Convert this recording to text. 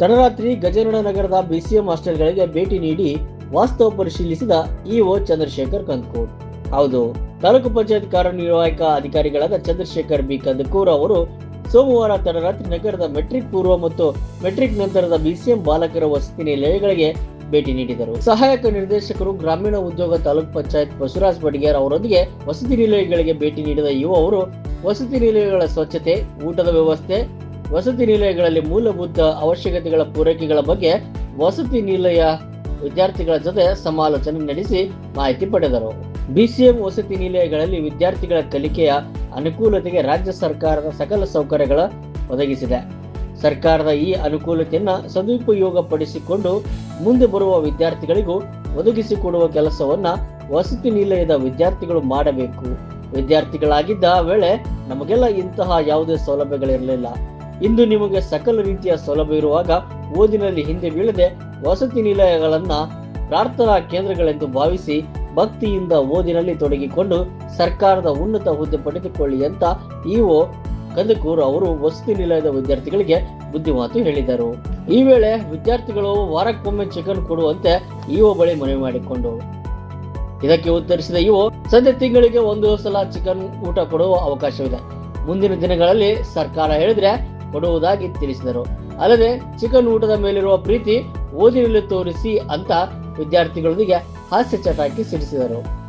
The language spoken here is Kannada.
ತಡರಾತ್ರಿ ಗಜೇಂದ್ರ ನಗರದ ಬಿಸಿಎಂ ಹಾಸ್ಟೆಲ್ಗಳಿಗೆ ಭೇಟಿ ನೀಡಿ ವಾಸ್ತವ ಪರಿಶೀಲಿಸಿದ ಇಒ ಚಂದ್ರಶೇಖರ್ ಕಂದಕೂರ್. ಹೌದು, ತಾಲೂಕು ಪಂಚಾಯತ್ ಕಾರ್ಯನಿರ್ವಾಹಕ ಅಧಿಕಾರಿಗಳಾದ ಚಂದ್ರಶೇಖರ್ ಬಿ ಕಂದಕೂರ್ ಅವರು ಸೋಮವಾರ ತಡರಾತ್ರಿ ನಗರದ ಮೆಟ್ರಿಕ್ ಪೂರ್ವ ಮತ್ತು ಮೆಟ್ರಿಕ್ ನಂತರದ ಬಿಸಿಎಂ ಬಾಲಕರ ವಸತಿ ನಿಲಯಗಳಿಗೆ ಭೇಟಿ ನೀಡಿದರು. ಸಹಾಯಕ ನಿರ್ದೇಶಕರು ಗ್ರಾಮೀಣ ಉದ್ಯೋಗ ತಾಲೂಕ್ ಪಂಚಾಯತ್ ಬಸವರಾಜ್ ಬಡಿಗೇರ್ ಅವರೊಂದಿಗೆ ವಸತಿ ನಿಲಯಗಳಿಗೆ ಭೇಟಿ ನೀಡಿದ ಯುವ ಅವರು, ವಸತಿ ನಿಲಯಗಳ ಸ್ವಚ್ಛತೆ, ಊಟದ ವ್ಯವಸ್ಥೆ ವಸತಿ ನಿಲಯಗಳಲ್ಲಿ ಮೂಲಭೂತ ಅವಶ್ಯಕತೆಗಳ ಪೂರೈಕೆಗಳ ಬಗ್ಗೆ ವಸತಿ ನಿಲಯ ವಿದ್ಯಾರ್ಥಿಗಳ ಜೊತೆ ಸಮಾಲೋಚನೆ ನಡೆಸಿ ಮಾಹಿತಿ ಪಡೆದರು. ಬಿಸಿಎಂ ವಸತಿ ನಿಲಯಗಳಲ್ಲಿ ವಿದ್ಯಾರ್ಥಿಗಳ ಕಲಿಕೆಯ ಅನುಕೂಲತೆಗೆ ರಾಜ್ಯ ಸರ್ಕಾರದ ಸಕಲ ಸೌಕರ್ಯಗಳ ಒದಗಿಸಿದೆ. ಸರ್ಕಾರದ ಈ ಅನುಕೂಲತೆಯನ್ನ ಸದುಪಯೋಗ ಪಡಿಸಿಕೊಂಡು ಮುಂದೆ ಬರುವ ವಿದ್ಯಾರ್ಥಿಗಳಿಗೂ ಒದಗಿಸಿಕೊಡುವ ಕೆಲಸವನ್ನ ವಸತಿ ನಿಲಯದ ವಿದ್ಯಾರ್ಥಿಗಳು ಮಾಡಬೇಕು. ವಿದ್ಯಾರ್ಥಿಗಳಾಗಿದ್ದ ವೇಳೆ ನಮಗೆಲ್ಲ ಇಂತಹ ಯಾವುದೇ ಸೌಲಭ್ಯಗಳಿರಲಿಲ್ಲ. ಇಂದು ನಿಮಗೆ ಸಕಲ ರೀತಿಯ ಸೌಲಭ್ಯ ಇರುವಾಗ ಓದಿನಲ್ಲಿ ಹಿಂದೆ ಬೀಳದೆ ವಸತಿ ನಿಲಯಗಳನ್ನ ಪ್ರಾರ್ಥನಾ ಕೇಂದ್ರಗಳೆಂದು ಭಾವಿಸಿ ಭಕ್ತಿಯಿಂದ ಓದಿನಲ್ಲಿ ತೊಡಗಿಕೊಂಡು ಸರ್ಕಾರದ ಉನ್ನತ ಹುದ್ದೆ ಪಡೆದುಕೊಳ್ಳಿ ಅಂತ ಇಒ ಕಂದಕೂರ್ ಅವರು ವಸತಿ ನಿಲಯದ ವಿದ್ಯಾರ್ಥಿಗಳಿಗೆ ಬುದ್ಧಿಮಾತು ಹೇಳಿದರು. ಈ ವೇಳೆ ವಿದ್ಯಾರ್ಥಿಗಳು ವಾರಕ್ಕೊಮ್ಮೆ ಚಿಕನ್ ಕೊಡುವಂತೆ ಇಒ ಬಳಿ ಮನವಿ ಮಾಡಿಕೊಂಡು. ಇದಕ್ಕೆ ಉತ್ತರಿಸಿದ ಇಒ ಸದ್ಯ ತಿಂಗಳಿಗೆ ಒಂದು ಸಲ ಚಿಕನ್ ಊಟ ಕೊಡುವ ಅವಕಾಶವಿದೆ. ಮುಂದಿನ ದಿನಗಳಲ್ಲಿ ಸರ್ಕಾರ ಹೇಳಿದ್ರೆ ಕೊಡುವುದಾಗಿ ತಿಳಿಸಿದರು. ಅಲ್ಲದೆ ಚಿಕನ್ ಊಟದ ಮೇಲಿರುವ ಪ್ರೀತಿ ಓದಿನಲ್ಲಿ ತೋರಿಸಿ ಅಂತ ವಿದ್ಯಾರ್ಥಿಗಳೊಂದಿಗೆ ಹಾಸ್ಯ ಚಟಾಕಿ ಸಿಡಿಸಿದರು.